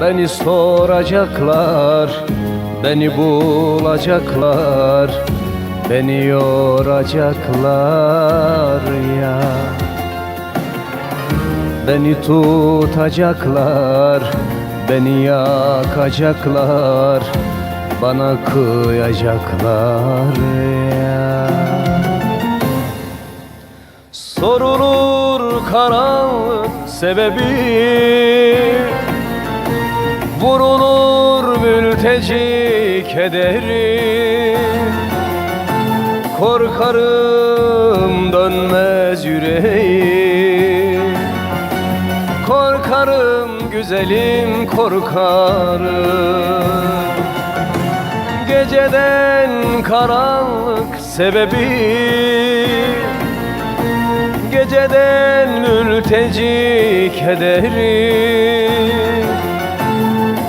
Beni soracaklar Beni bulacaklar Beni yoracaklar ya. Beni tutacaklar Beni yakacaklar Bana kıyacaklar ya. Sorulur karanlık sebebi Vurulur mülteci kederi. Korkarım dönmez yüreğim. Korkarım güzelim korkarım. Geceden karanlık sebebi. Geceden mülteci kederi